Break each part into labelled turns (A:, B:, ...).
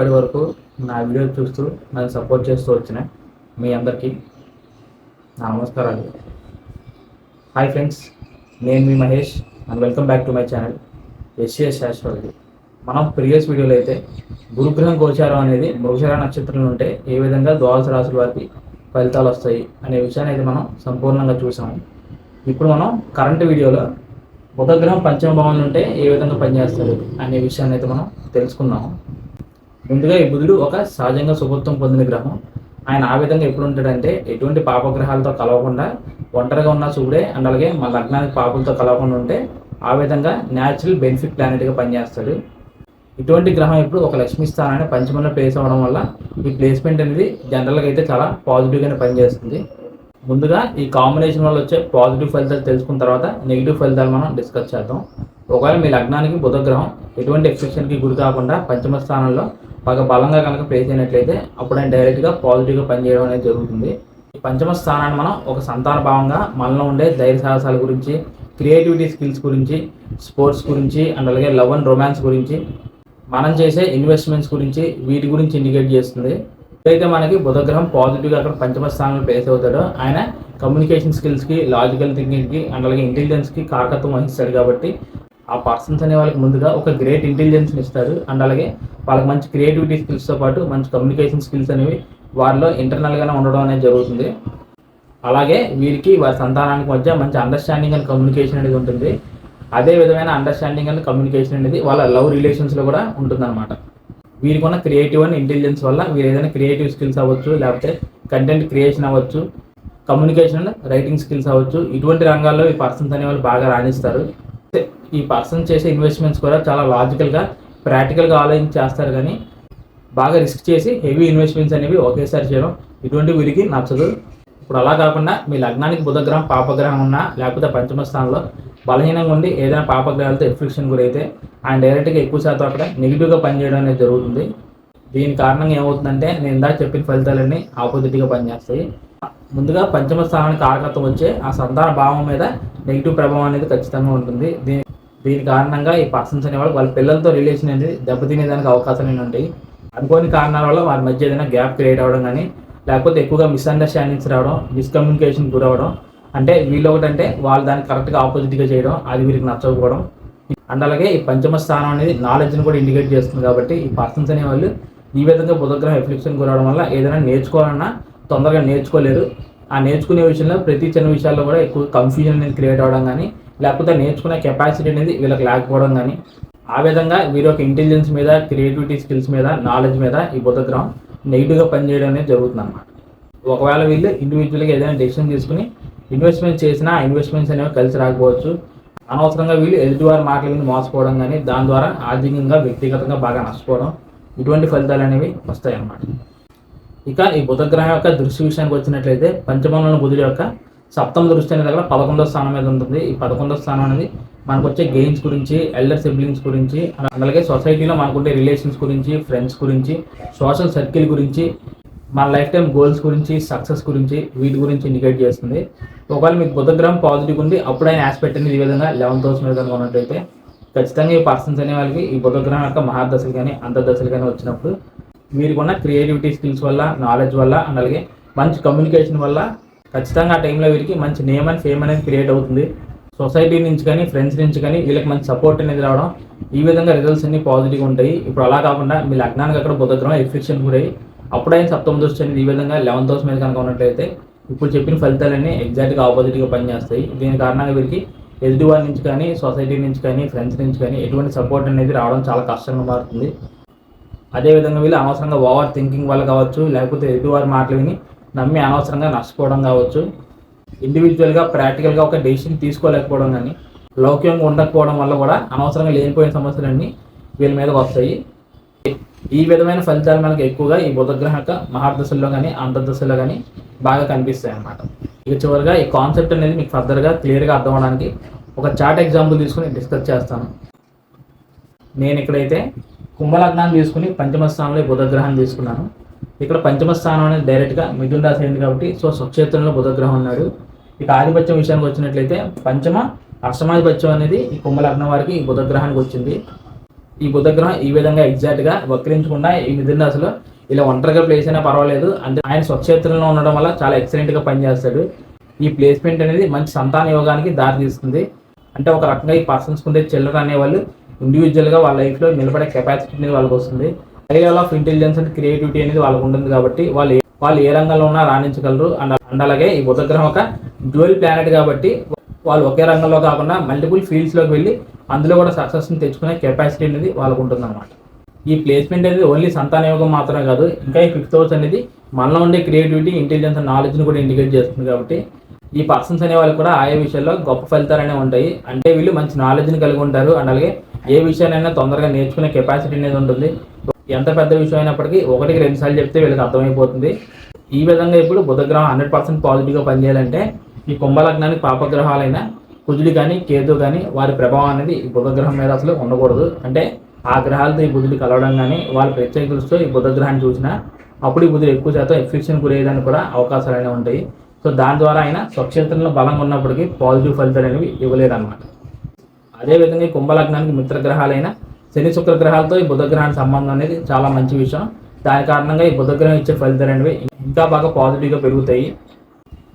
A: ఇప్పటి వరకు నా వీడియో చూస్తూ నన్ను సపోర్ట్ చేస్తూ వచ్చిన మీ అందరికీ నమస్కారాలు. హాయ్ ఫ్రెండ్స్ నేను మీ Mahesh and welcome back to my channel SCS Shashwati మనం ప్రీవియస్ వీడియోలో అయితే గురుగ్రహం గోచారం అనేది మృగశర నక్షత్రం ఉంటే ఏ విధంగా ద్వాదశ రాశుల వారికి ఫలితాలు వస్తాయి అనే విషయాన్ని అయితే మనం సంపూర్ణంగా చూసాము ఇప్పుడు మనం కరెంట్ వీడియోలో బుధగ్రహం పంచమ భావంలో ఉంటే ఏ విధంగా పనిచేస్తారు అనే విషయాన్ని అయితే మనం తెలుసుకుందాము. ముందుగా ఈ బుధుడు ఒక సహజంగా శుభత్వం పొందిన గ్రహం. ఆయన ఆ విధంగా ఎప్పుడు ఉంటాడంటే ఎటువంటి పాపగ్రహాలతో కలవకుండా ఒంటరిగా ఉన్న శుభుడే అండ్ అలాగే మన లగ్నానికి పాపలతో కలవకుండా ఉంటే ఆ విధంగా న్యాచురల్ బెనిఫిట్ ప్లానెట్గా పనిచేస్తాడు. ఇటువంటి గ్రహం ఇప్పుడు ఒక లక్ష్మీ స్థానాన్ని పంచమంలో ప్లేస్ అవ్వడం వల్ల ఈ ప్లేస్మెంట్ అనేది జనరల్గా అయితే చాలా పాజిటివ్గానే పనిచేస్తుంది. ముందుగా ఈ కాంబినేషన్ వల్ల వచ్చే పాజిటివ్ ఫలితాలు తెలుసుకున్న తర్వాత నెగిటివ్ ఫలితాలు మనం డిస్కస్ చేద్దాం. ఒకవేళ మీ లగ్నానికి బుధగ్రహం ఎటువంటి ఎక్స్ప్రెషన్కి గురి కాకుండా పంచమ స్థానంలో బాగా బలంగా కనుక ప్లేస్ అయినట్లయితే అప్పుడు ఆయన డైరెక్ట్గా పాజిటివ్గా పనిచేయడం అనేది జరుగుతుంది. ఈ పంచమ స్థానాన్ని మనం ఒక సంతాన భావంగా మనలో ఉండే ధైర్య సాహసాల గురించి క్రియేటివిటీ స్కిల్స్ గురించి స్పోర్ట్స్ గురించి అండ్ అలాగే లవ్ అండ్ రొమాన్స్ గురించి మనం చేసే ఇన్వెస్ట్మెంట్స్ గురించి వీటి గురించి ఇండికేట్ చేస్తుంది. ఎప్పుడైతే మనకి బుధగ్రహం పాజిటివ్గా అక్కడ పంచమ స్థానంలో ప్లేస్ అవుతాడో ఆయన కమ్యూనికేషన్ స్కిల్స్కి లాజికల్ థింకింగ్కి అండ్ అలాగే ఇంటెలిజెన్స్కి కారకత్వం వహిస్తాడు కాబట్టి ఆ పర్సన్స్ అనే వాళ్ళకి ముందుగా ఒక గ్రేట్ ఇంటెలిజెన్స్ని ఇస్తారు. అండ్ అలాగే వాళ్ళకి మంచి క్రియేటివిటీ స్కిల్స్తో పాటు మంచి కమ్యూనికేషన్ స్కిల్స్ అనేవి వారిలో ఇంటర్నల్గానే ఉండడం అనేది జరుగుతుంది. అలాగే వీరికి వారి సంతానానికి మధ్య మంచి అండర్స్టాండింగ్ అండ్ కమ్యూనికేషన్ అనేది ఉంటుంది. అదే విధమైన అండర్స్టాండింగ్ అండ్ కమ్యూనికేషన్ అనేది వాళ్ళ లవ్ రిలేషన్స్లో కూడా ఉంటుందన్నమాట. వీరికి ఉన్న క్రియేటివ్ అండ్ ఇంటెలిజెన్స్ వల్ల వీరు ఏదైనా క్రియేటివ్ స్కిల్స్ అవ్వచ్చు లేకపోతే కంటెంట్ క్రియేషన్ అవ్వచ్చు కమ్యూనికేషన్ అండ్ రైటింగ్ స్కిల్స్ అవ్వచ్చు. ఇటువంటి రంగాల్లో ఈ పర్సన్స్ అనేవాళ్ళు బాగా రాణిస్తారు. ఈ పర్సన్ చేసే ఇన్వెస్ట్మెంట్స్ కూడా చాలా లాజికల్గా ప్రాక్టికల్గా ఆలోచించి చేస్తారు కానీ బాగా రిస్క్ చేసి హెవీ ఇన్వెస్ట్మెంట్స్ అనేవి ఒకేసారి చేయడం ఇటువంటి వీరికి నచ్చదు. ఇప్పుడు అలా కాకుండా మీ లగ్నానికి బుధగ్రహం పాపగ్రహం ఉన్నా లేకపోతే పంచమ స్థానంలో బలహీనంగా ఉండి ఏదైనా పాపగ్రహాలతో ఎఫ్లిక్షన్ గురైతే ఆయన డైరెక్ట్గా ఎక్కువ శాతం అక్కడ నెగిటివ్గా పనిచేయడం అనేది జరుగుతుంది. దీని కారణంగా ఏమవుతుందంటే నేను ఇందాక చెప్పిన ఫలితాలన్నీ ఆపోజిట్గా పనిచేస్తాయి. ముందుగా పంచమ స్థానానికి కారకత్వం వచ్చే ఆ సంతాన భావం మీద నెగిటివ్ ప్రభావం అనేది ఖచ్చితంగా ఉంటుంది. దీని దీని కారణంగా ఈ పర్సన్స్ అనేవాళ్ళు వాళ్ళ పిల్లలతో రిలేషన్ అనేది దెబ్బతినేదానికి అవకాశాలు ఉంటాయి. అనుకోని కారణాల వల్ల వారి మధ్య ఏదైనా గ్యాప్ క్రియేట్ అవ్వడం కానీ లేకపోతే ఎక్కువగా మిస్అండర్స్టాండింగ్స్ రావడం మిస్కమ్యూనికేషన్ గురవడం అంటే వీళ్ళు ఒకటంటే వాళ్ళు దానికి కరెక్ట్గా ఆపోజిట్గా చేయడం అది వీరికి నచ్చకపోవడం. అండ్ అలాగే ఈ పంచమ స్థానం అనేది నాలెడ్జ్ని కూడా ఇండికేట్ చేస్తుంది కాబట్టి ఈ పర్సన్స్ అనేవాళ్ళు ఈ విధంగా బుధగ్రహం ఎఫ్లిక్షన్ గురవడం వల్ల ఏదైనా నేర్చుకోవాలన్నా తొందరగా నేర్చుకోలేరు ఆ నేర్చుకునే విషయంలో ప్రతి చిన్న విషయాల్లో కూడా ఎక్కువ కన్ఫ్యూజన్ అనేది క్రియేట్ అవ్వడం కానీ లేకపోతే నేర్చుకునే కెపాసిటీ అనేది వీళ్ళకి లేకపోవడం కానీ ఆ విధంగా వీరి యొక్క ఇంటెలిజెన్స్ మీద క్రియేటివిటీ స్కిల్స్ మీద నాలెడ్జ్ మీద ఈ బుధగ్రహం నెగిటివ్గా పనిచేయడం అనేది జరుగుతుంది అన్నమాట ఒకవేళ వీళ్ళు ఇండివిజువల్గా ఏదైనా డెసిషన్ తీసుకుని ఇన్వెస్ట్మెంట్ చేసినా ఆ ఇన్వెస్ట్మెంట్స్ అనేవి కలిసి రాకపోవచ్చు. అనవసరంగా వీళ్ళు ఎదుటివారి మాటల మీద మోసపోవడం కానీ దాని ద్వారా ఆర్థికంగా వ్యక్తిగతంగా బాగా నష్టపోవడం ఇటువంటి ఫలితాలు అనేవి వస్తాయి అన్నమాట ఇక ఈ బుధగ్రహం యొక్క దృష్టి విషయానికి వచ్చినట్లయితే పంచమంలోని బుధుడి యొక్క సప్తమ దృష్టి అనే దగ్గర పదకొండో స్థానం మీద ఉంటుంది. ఈ పదకొండో స్థానం అనేది మనకు వచ్చే గెయిన్స్ గురించి ఎల్డర్ సిబ్లింగ్స్ గురించి అలాగే సొసైటీలో మనకుండే రిలేషన్స్ గురించి ఫ్రెండ్స్ గురించి సోషల్ సర్కిల్ గురించి మన లైఫ్ టైం గోల్స్ గురించి సక్సెస్ గురించి వీటి గురించి ఇండికేట్ చేస్తుంది. ఒకవేళ మీకు బుధగ్రహం పాజిటివ్ ఉంది అప్పుడు ఆయన ఆస్పెక్ట్ అనేది ఈ విధంగా లెవెన్త్ హౌస్ మీద ఉన్నట్లయితే ఉన్నట్టయితే ఖచ్చితంగా ఈ పర్సన్స్ అనే వాళ్ళకి ఈ బుధగ్రహం యొక్క మహాదశలు కానీ అంతర్దశలు కానీ వచ్చినప్పుడు మీరుకున్న క్రియేటివిటీ స్కిల్స్ వల్ల నాలెడ్జ్ వల్ల అండ్ అలాగే మంచి కమ్యూనికేషన్ వల్ల ఖచ్చితంగా ఆ టైంలో వీరికి మంచి నేమ్ అండ్ ఫేమ్ అనేది క్రియేట్ అవుతుంది. సొసైటీ నుంచి కానీ ఫ్రెండ్స్ నుంచి కానీ వీళ్ళకి మంచి సపోర్ట్ అనేది రావడం ఈ విధంగా రిజల్ట్స్ అన్ని పాజిటివ్గా ఉంటాయి. ఇప్పుడు అలా కాకుండా మీ లగ్నానికి అక్కడ బుధగ్రహం ఎఫిక్షన్ గురై అప్పుడైన సప్తమ దృష్టి అనేది ఈ విధంగా లెవెన్త్ హౌస్ మీద కనుక ఉన్నట్లయితే ఇప్పుడు చెప్పిన ఫలితాలన్నీ ఎగ్జాక్ట్గా ఆపోజిట్గా పనిచేస్తాయి. దీని కారణంగా వీరికి ఎదుటి వారి నుంచి కానీ సొసైటీ నుంచి కానీ ఫ్రెండ్స్ నుంచి కానీ ఎటువంటి సపోర్ట్ అనేది రావడం చాలా కష్టంగా మారుతుంది. అదేవిధంగా వీళ్ళు అనవసరంగా ఓవర్ థింకింగ్ వల్ల కావచ్చు లేకపోతే ఎదుటివారి మాటలు విని నమ్మి అనవసరంగా నష్టపోవడం కావచ్చు. ఇండివిజువల్గా ప్రాక్టికల్గా ఒక డెసిషన్ తీసుకోలేకపోవడం కానీ లౌక్యంగా ఉండకపోవడం వల్ల కూడా అనవసరంగా లేనిపోయిన సమస్యలన్నీ వీళ్ళ మీదకి వస్తాయి. ఈ విధమైన ఫలితాలు మనకు ఎక్కువగా ఈ బుధగ్రహక మహాదశల్లో కానీ అంతర్దశల్లో కానీ బాగా కనిపిస్తాయి అన్నమాట. ఇక చివరిగా ఈ కాన్సెప్ట్ అనేది మీకు ఫర్దర్గా క్లియర్గా అర్థం అవడానికి ఒక చార్ట్ ఎగ్జాంపుల్ తీసుకుని డిస్కస్ చేస్తాను. నేను ఇక్కడైతే కుంభలగ్నాన్ని తీసుకుని పంచమ స్థానంలో ఈ తీసుకున్నాను. ఇక్కడ పంచమ స్థానం అనేది డైరెక్ట్గా మిథున రాశి అయింది కాబట్టి సో స్వక్షేత్రంలో బుధగ్రహం ఉన్నాడు. ఇక ఆధిపత్యం విషయానికి వచ్చినట్లయితే పంచమ అష్టమాధిపత్యం అనేది ఈ కుంభలగ్నం వారికి ఈ బుధగ్రహానికి వచ్చింది. ఈ బుధగ్రహం ఈ విధంగా ఎగ్జాక్ట్గా వక్రించకుండా ఈ మిథున రాశిలో ఇలా ఒంటరిగా ప్లేస్ అయినా పర్వాలేదు. అంటే ఆయన స్వక్షేత్రంలో ఉండడం వల్ల చాలా ఎక్సలెంట్గా పనిచేస్తాడు. ఈ ప్లేస్మెంట్ అనేది మంచి సంతాన యోగానికి దారి తీస్తుంది అంటే ఒక రకంగా ఈ పర్సన్స్ ఉండే చిల్లర అనేవాళ్ళు ఇండివిజువల్గా వాళ్ళ లైఫ్లో నిలబడే కెపాసిటీ అనేది వాళ్ళకి వస్తుంది. High level of intelligence and creativity అనేది వాళ్ళకు ఉంటుంది కాబట్టి వాళ్ళు వాళ్ళు ఏ రంగంలో ఉన్నా రాణించగలరు. అండ్ అండ్ అలాగే ఈ బుధగ్రహం ఒక డ్యూయల్ ప్లానెట్ కాబట్టి వాళ్ళు ఒకే రంగంలో కాకుండా మల్టిపుల్ ఫీల్డ్స్లోకి వెళ్ళి అందులో కూడా సక్సెస్ని తెచ్చుకునే కెపాసిటీ అనేది వాళ్ళకు ఉంటుంది ఈ ప్లేస్మెంట్ అనేది ఓన్లీ సంతాన యోగం మాత్రమే కాదు ఇంకా ఈ ఫిఫ్త్ హౌస్ అనేది మనలో ఉండే క్రియేటివిటీ ఇంటెలిజెన్స్ అండ్ నాలెడ్జ్ని కూడా ఇండికేట్ చేస్తుంది కాబట్టి ఈ పర్సన్స్ అనే వాళ్ళు కూడా ఆయా విషయాల్లో గొప్ప ఫలితాలు ఉంటాయి. అంటే వీళ్ళు మంచి నాలెడ్జ్ని కలిగి ఉంటారు. అండ్ అలాగే ఏ విషయాన్నైనా తొందరగా నేర్చుకునే కెపాసిటీ అనేది ఉంటుంది. ఎంత పెద్ద విషయం అయినప్పటికీ ఒకటికి రెండు సార్లు చెప్తే వీళ్ళకి అర్థమైపోతుంది. ఈ విధంగా ఇప్పుడు బుధగ్రహం హండ్రెడ్ పర్సెంట్ పాజిటివ్గా పనిచేయాలంటే ఈ కుంభలగ్నానికి పాపగ్రహాలైన కుజుడు కానీ కేతు కానీ వారి ప్రభావం అనేది ఈ బుధగ్రహం మీద అసలు ఉండకూడదు. అంటే ఆ గ్రహాలతో ఈ బుధుడు కలవడం కానీ వాళ్ళ ప్రత్యేక ఈ బుధగ్రహాన్ని చూసినా అప్పుడు ఈ బుధుడు ఎక్కువ శాతం ఎఫిక్షన్ గురయ్యేదానికి కూడా అవకాశాలు అనేవి ఉంటాయి. సో దాని ద్వారా ఆయన స్వక్షేత్రంలో బలంగా ఉన్నప్పటికీ పాజిటివ్ ఫలితాలు అనేవి ఇవ్వలేదన్నమాట. అదేవిధంగా ఈ కుంభలగ్నానికి మిత్రగ్రహాలైన శని శుక్ర గ్రహాలతో ఈ బుధగ్రహానికి సంబంధం అనేది చాలా మంచి విషయం. దాని కారణంగా ఈ బుధగ్రహం ఇచ్చే ఫలితాలు అనేవి ఇంకా బాగా పాజిటివ్గా పెరుగుతాయి.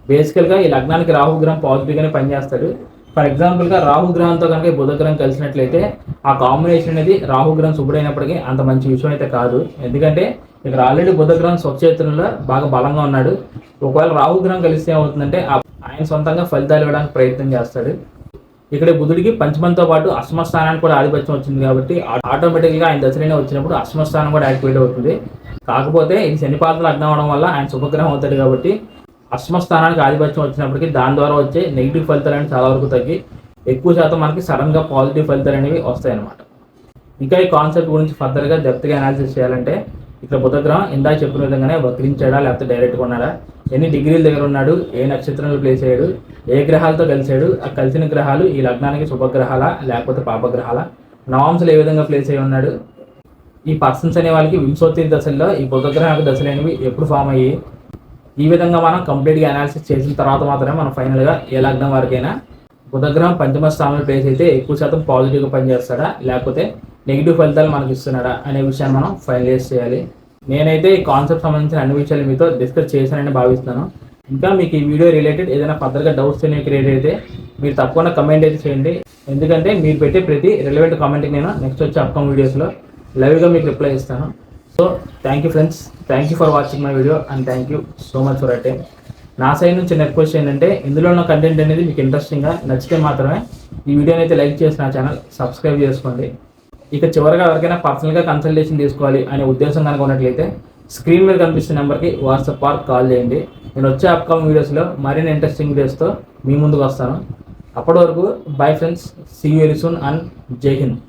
A: బేసికల్గా ఈ లగ్నానికి రాహు గ్రహం పాజిటివ్గానే పనిచేస్తాడు. ఫర్ ఎగ్జాంపుల్గా రాహు గ్రహంతో కనుక ఈ బుధగ్రహం కలిసినట్లయితే ఆ కాంబినేషన్ అనేది రాహుగ్రహం శుభుడైనప్పటికీ అంత మంచి విషయం అయితే కాదు. ఎందుకంటే ఇక్కడ ఆల్రెడీ బుధగ్రహం గ్రహం బాగా బలంగా ఉన్నాడు. ఒకవేళ రాహుగ్రహం కలిస్తే ఏమవుతుందంటే ఆ- ఆయన సొంతంగా ఫలితాలు ఇవ్వడానికి ప్రయత్నం చేస్తాడు. ఇక్కడ బుధుడికి పంచమంతో పాటు అష్టమస్థానానికి కూడా ఆధిపత్యం వచ్చింది కాబట్టి ఆటోమేటిక్గా ఆయన దశలోనే వచ్చినప్పుడు అష్టమస్థానం కూడా యాక్టివేట్ అవుతుంది. కాకపోతే ఇది శనిపాత లగ్నం అవడం వల్ల ఆయన శుభగ్రహం అవుతాడు కాబట్టి అష్టమస్థానానికి ఆధిపత్యం వచ్చినప్పటికీ దాని ద్వారా వచ్చే నెగిటివ్ ఫలితాలు అనేవి చాలా వరకు తగ్గి ఎక్కువ శాతం మనకి సడన్గా పాజిటివ్ ఫలితాలు అనేవి వస్తాయి అన్నమాట ఇంకా ఈ కాన్సెప్ట్ గురించి ఫర్దర్గా డెప్త్గా అనాలిసిస్ చేయాలంటే ఇక్కడ బుధగ్రహం ఇందాక చెప్పిన విధంగానే వక్రించాడా లేకపోతే డైరెక్ట్గా ఉన్నాడా ఎన్ని డిగ్రీల దగ్గర ఉన్నాడు? ఏ నక్షత్రంలో ప్లేస్ అయ్యాడు ఏ గ్రహాలతో కలిసాడు? ఆ కలిసిన గ్రహాలు ఈ లగ్నానికి శుభగ్రహాలా లేకపోతే పాపగ్రహాలా? నవాంశలు ఏ విధంగా ప్లేస్ అయి ఉన్నాడు? ఈ పర్సన్స్ అనే వాళ్ళకి వింశోత్తి దశల్లో ఈ బుధగ్రహ దశలు అనేవి ఎప్పుడు ఫామ్ అయ్యి ఈ విధంగా మనం కంప్లీట్గా అనాలిసిస్ చేసిన తర్వాత మాత్రమే మనం ఫైనల్గా ఏ లగ్నం వరకైనా బుధగ్రహం పంచమ స్థానంలో ప్లేస్ అయితే ఎక్కువ శాతం పాజిటివ్గా పనిచేస్తాడా లేకపోతే నెగిటివ్ ఫలితాలు మనకి ఇస్తున్నాడా అనే విషయాన్ని మనం ఫైనలైజ్ చేయాలి. నేనైతే ఈ కాన్సెప్ట్ సంబంధించిన అన్ని విషయాలు మీతో డిస్కస్ చేశానని భావిస్తున్నాను. ఇంకా మీకు ఈ వీడియో రిలేటెడ్ ఏదైనా ఫర్దర్గా డౌట్స్ అనేవి క్రియేట్ అయితే మీరు తప్పకుండా కమెంట్ అయితే చేయండి. ఎందుకంటే మీరు పెట్టే ప్రతి రిలవెంట్ కామెంట్కి నేను నెక్స్ట్ వచ్చే అప్కమ్ వీడియోస్లో లైవ్గా మీకు రిప్లై ఇస్తాను so thank you friends thank you for watching my video and thank you so much for a time నా సైడ్ నుంచి రిక్వెస్ట్ ఏంటంటే ఇందులో ఉన్న కంటెంట్ అనేది మీకు ఇంట్రెస్టింగ్గా నచ్చితే మాత్రమే ఈ వీడియోని అయితే లైక్ చేసి నా ఛానల్ సబ్స్క్రైబ్ చేసుకోండి. ఇక చివరిగా ఎవరికైనా పర్సనల్గా కన్సల్టేషన్ తీసుకోవాలి అనే ఉద్దేశం కనుక ఉన్నట్లయితే స్క్రీన్ మీద కనిపిస్తున్న నెంబర్కి వాట్సాప్ ఆర్ కాల్ చేయండి. నేను వచ్చే అప్కమింగ్ వీడియోస్లో మరిన్ని ఇంట్రెస్టింగ్ వీడియోస్తో మీ ముందుకు వస్తాను. అప్పటి వరకు bye friends see very soon and జై హింద్